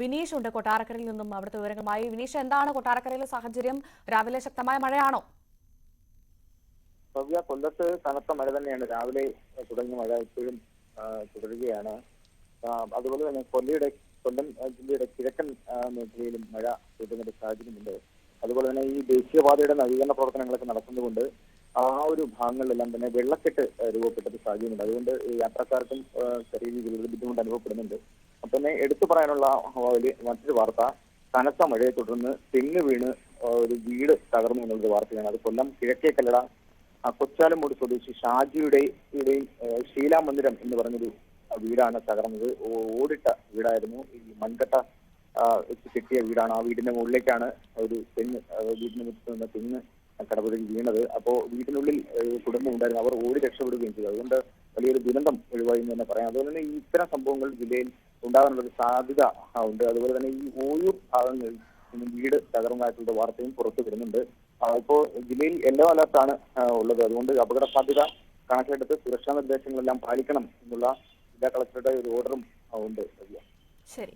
വിനീഷ് ഉണ്ട് കൊട്ടാരക്കരയിൽ നിന്നും അവിടുത്തെ വിവരങ്ങളുമായി. വിനീഷ് എന്താണ് കൊട്ടാരക്കരയിലെ സാഹചര്യം? രാവിലെ ശക്തമായ മഴയാണോ? ഭവ്യ കൊല്ലത്ത് കനത്ത മഴ തന്നെയാണ്. രാവിലെ തുടങ്ങിയ മഴ ഇപ്പോഴും തുടരുകയാണ്. അതുപോലെ തന്നെ കൊല്ലയുടെ കൊല്ലം ജില്ലയുടെ കിഴക്കൻ മേഖലയിലും മഴ തുടങ്ങിയ ഒരു സാഹചര്യമുണ്ട്. അതുപോലെ തന്നെ ഈ ദേശീയപാതയുടെ നവീകരണ പ്രവർത്തനങ്ങളൊക്കെ നടക്കുന്നതുകൊണ്ട് ആ ഒരു ഭാഗങ്ങളിലെല്ലാം തന്നെ വെള്ളക്കെട്ട് രൂപപ്പെട്ട ഒരു സാഹചര്യമുണ്ട്. അതുകൊണ്ട് യാത്രക്കാർക്കും ചെറിയ രീതിയിൽ ബുദ്ധിമുട്ട് അനുഭവപ്പെടുന്നുണ്ട്. തന്നെ എടുത്തു പറയാനുള്ള ആ, മറ്റൊരു വാർത്ത കനത്ത മഴയെ തുടർന്ന് തെങ്ങ് വീണ് ഒരു വീട് തകർന്നു എന്നുള്ളൊരു വാർത്തയാണ്. അത് കൊല്ലം കിഴക്കേ കല്ലട കൊച്ചാലമൂട് സ്വദേശി ഷാജിയുടെ യുടെയും, ഏഹ്, മന്ദിരം എന്ന് പറഞ്ഞൊരു വീടാണ് തകർന്നത്. ഓടിട്ട വീടായിരുന്നു. ഈ മൺകട്ട വെച്ച് കെട്ടിയ വീടാണ്. ആ വീടിന്റെ മുകളിലേക്കാണ് ഒരു തെങ്ങ് വീടിന് മുറ്റത്ത് നിന്ന് തെങ്ങ് കടപുഴകി വീണത്. അപ്പോ വീട്ടിനുള്ളിൽ കുടുംബം ഉണ്ടായിരുന്നു. അവർ ഓടി രക്ഷപ്പെടുകയും ചെയ്തു. അതുകൊണ്ട് വലിയൊരു ദുരന്തം ഒഴിവായി എന്ന് തന്നെ പറയാം. അതുപോലെ തന്നെ ഇത്തരം സംഭവങ്ങൾ ജില്ലയിൽ ഉണ്ടാകാനുള്ള ഒരു സാധ്യത ഉണ്ട്. അതുപോലെ തന്നെ ഈ ഓയൂർ ഭാഗങ്ങളിൽ നിന്നും വീട് തകർന്നതായിട്ടുള്ള വാർത്തയും പുറത്തു വരുന്നുണ്ട്. ഇപ്പോ ജില്ലയിൽ യെല്ലോ അലർട്ടാണ് ഉള്ളത്. അതുകൊണ്ട് അപകട സാധ്യത കണക്കിലെടുത്ത് സുരക്ഷാ നിർദ്ദേശങ്ങളെല്ലാം പാലിക്കണം എന്നുള്ള ജില്ലാ കളക്ടറുടെ ഒരു ഓർഡറും ഉണ്ട്. ശരി.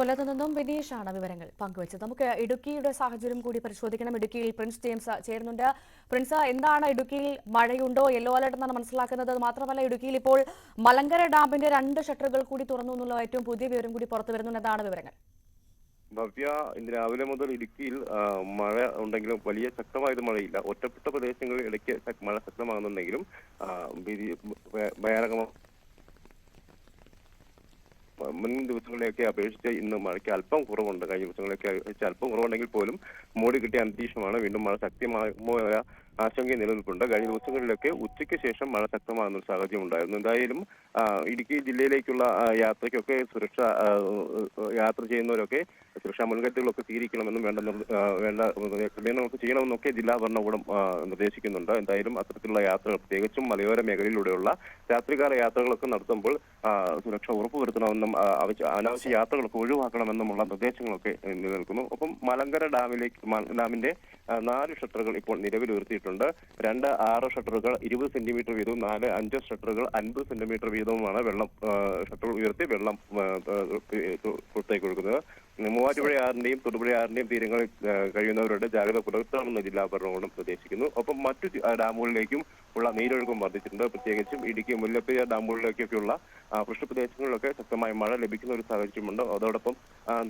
കൊല്ലത്ത് നിന്നും വിനീഷാണ് വിവരങ്ങൾ പങ്കുവച്ചത്. നമുക്ക് ഇടുക്കിയുടെ സാഹചര്യം കൂടി പരിശോധിക്കണം. ഇടുക്കിയിൽ പ്രിൻസ് ജെയിംസ് ചേരുന്നുണ്ട്. പ്രിൻസ് എന്താണ് ഇടുക്കിയിൽ മഴയുണ്ടോ? യെല്ലോ അലർട്ട് എന്നാണ് മനസ്സിലാക്കുന്നത്. മാത്രമല്ല ഇടുക്കിയിൽ ഇപ്പോൾ മലങ്കര ഡാമിന്റെ രണ്ട് ഷട്ടറുകൾ കൂടി തുറന്നു എന്നുള്ള ഏറ്റവും പുതിയ വിവരം കൂടി പുറത്തു വരുന്നുണ്ട്. എന്താണ് വിവരങ്ങൾ? ഭവ്യ ഇന്ന് രാവിലെ മുതൽ ഇടുക്കിയിൽ മഴ ഉണ്ടെങ്കിലും വലിയ ശക്തമായത് മഴയില്ല. ഒറ്റപ്പെട്ട പ്രദേശങ്ങളിൽ ദിവസങ്ങളിലെയൊക്കെ അപേക്ഷിച്ച് ഇന്ന് മഴയ്ക്ക് അല്പം കുറവുണ്ട്. കഴിഞ്ഞ ദിവസങ്ങളെയൊക്കെ അപേക്ഷിച്ച് അല്പം കുറവുണ്ടെങ്കിൽ പോലും മൂടി കിട്ടിയ അന്തരീക്ഷമാണ്. വീണ്ടും മഴ എന്ന ആശങ്ക നിലനിൽപ്പുണ്ട്. കഴിഞ്ഞ ദിവസങ്ങളിലൊക്കെ ഉച്ചയ്ക്ക് ശേഷം മഴ ശക്തമാകുന്ന ഒരു സാഹചര്യം ഉണ്ടായിരുന്നു. എന്തായാലും ഇടുക്കി ജില്ലയിലേക്കുള്ള യാത്രയ്ക്കൊക്കെ സുരക്ഷ യാത്ര ചെയ്യുന്നവരൊക്കെ സുരക്ഷാ മുൻകരുതലുകളൊക്കെ സ്വീകരിക്കണമെന്നും വേണ്ട വേണ്ട ക്രമീകരണങ്ങളൊക്കെ ചെയ്യണമെന്നൊക്കെ ജില്ലാ ഭരണകൂടം നിർദ്ദേശിക്കുന്നുണ്ട്. എന്തായാലും അത്തരത്തിലുള്ള യാത്രകൾ പ്രത്യേകിച്ചും മലയോര മേഖലയിലൂടെയുള്ള രാത്രികാല യാത്രകളൊക്കെ നടത്തുമ്പോൾ സുരക്ഷ ഉറപ്പുവരുത്തണമെന്നും അനാവശ്യ യാത്രകളൊക്കെ ഒഴിവാക്കണമെന്നുമുള്ള നിർദ്ദേശങ്ങളൊക്കെ നിലനിൽക്കുന്നു. ഒപ്പം മലങ്കര ഡാമിലേക്ക് ഡാമിന്റെ നാല് ഷട്ടറുകൾ ഇപ്പോൾ നിലവിൽ ഉയർത്തിയിട്ടുണ്ട് രണ്ട് ആറ് ഷട്ടറുകൾ ഇരുപത് സെന്റിമീറ്റർ വീതവും നാല് അഞ്ച് ഷട്ടറുകൾ അൻപത് സെന്റിമീറ്റർ വീതവുമാണ് വെള്ളം ഷട്ടർ ഉയർത്തി വെള്ളം പുറത്തേക്ക് ഒഴുക്കുന്നത് മൂവാറ്റുപുഴ ആറിന്റെയും തൊടുപുഴ ആറിന്റെയും തീരങ്ങളിൽ കഴിയുന്നവരുടെ ജാഗ്രത പുലർത്തണമെന്ന് ജില്ലാ ഭരണകൂടം നിർദ്ദേശിക്കുന്നു ഒപ്പം മറ്റു ഡാമുകളിലേക്കും ഉള്ള നീരൊഴുക്കും വർദ്ധിച്ചിട്ടുണ്ട്. പ്രത്യേകിച്ചും ഇടുക്കി മുല്ലപ്പെരിയാർ ഡാമുകളിലേക്കൊക്കെയുള്ള വൃഷ്ടപ്രദേശങ്ങളിലൊക്കെ ശക്തമായ മഴ ലഭിക്കുന്ന ഒരു സാഹചര്യമുണ്ട്. അതോടൊപ്പം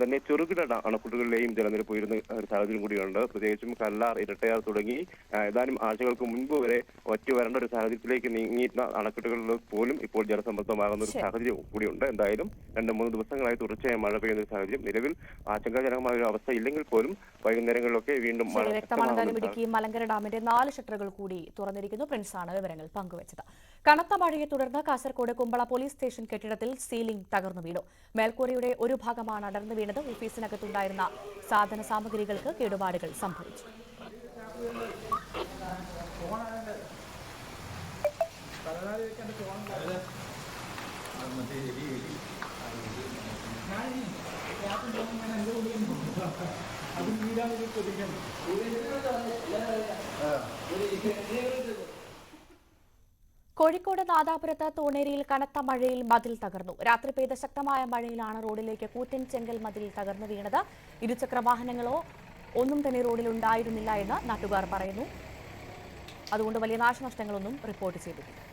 തന്നെ ചെറുകിട അണക്കെട്ടുകളിലെയും ജലനിരപ്പ് ഉയരുന്ന ഒരു സാഹചര്യം കൂടിയുണ്ട്. പ്രത്യേകിച്ചും കല്ലാർ ഇരട്ടയാർ തുടങ്ങി ഏതാനും ആഴ്ചകൾക്ക് മുൻപ് വരെ ഒറ്റ വരേണ്ട ഒരു സാഹചര്യത്തിലേക്ക് നീങ്ങിയിരുന്ന അണക്കെട്ടുകളിൽ പോലും ഇപ്പോൾ ജലസമ്മർദ്ദമാകുന്ന ഒരു. സാഹചര്യം കൂടിയുണ്ട്. എന്തായാലും രണ്ട് മൂന്ന് ദിവസങ്ങളായി തുടർച്ചയായ മഴ പെയ്യുന്ന ഒരു സാഹചര്യം. നിലവിൽ ആശങ്കാജനകമായ ഒരു അവസ്ഥ ഇല്ലെങ്കിൽ പോലും വൈകുന്നേരങ്ങളിലൊക്കെ വീണ്ടും മഴ ഇടുക്കി മലങ്കര ഡാമിന്റെ നാല് ഷട്ടറുകൾ കൂടി തുറന്നിരിക്കുന്നു. പ്രിൻസാണ് വിവരങ്ങൾ പങ്കുവച്ചത്. കനത്ത മഴയെ തുടർന്ന് കാസർകോട് കുമ്പള പോലീസ് സ്റ്റേഷൻ കെട്ടിടത്തിൽ സീലിംഗ് തകർന്നു വീണു. മേൽക്കൂരയുടെ ഒരു ഭാഗമാണ് അടർന്നു വീണത് ഓഫീസിനകത്തുണ്ടായിരുന്ന സാധന സാമഗ്രികൾക്ക് കേടുപാടുകൾ സംഭവിച്ചു. കോഴിക്കോട് നാദാപുരത്ത് തോണേരിയിൽ കനത്ത മഴയിൽ മതിൽ തകർന്നു. രാത്രി പെയ്ത ശക്തമായ മഴയിലാണ് റോഡിലേക്ക് കൂറ്റൻ ചെങ്കൽ മതിൽ തകർന്നു വീണത്. ഇരുചക്ര വാഹനങ്ങളോ ഒന്നും തന്നെ റോഡിൽ ഉണ്ടായിരുന്നില്ല എന്ന് നാട്ടുകാർ പറയുന്നു. അതുകൊണ്ട് വലിയ നാശനഷ്ടങ്ങളൊന്നും റിപ്പോർട്ട് ചെയ്തിട്ടില്ല.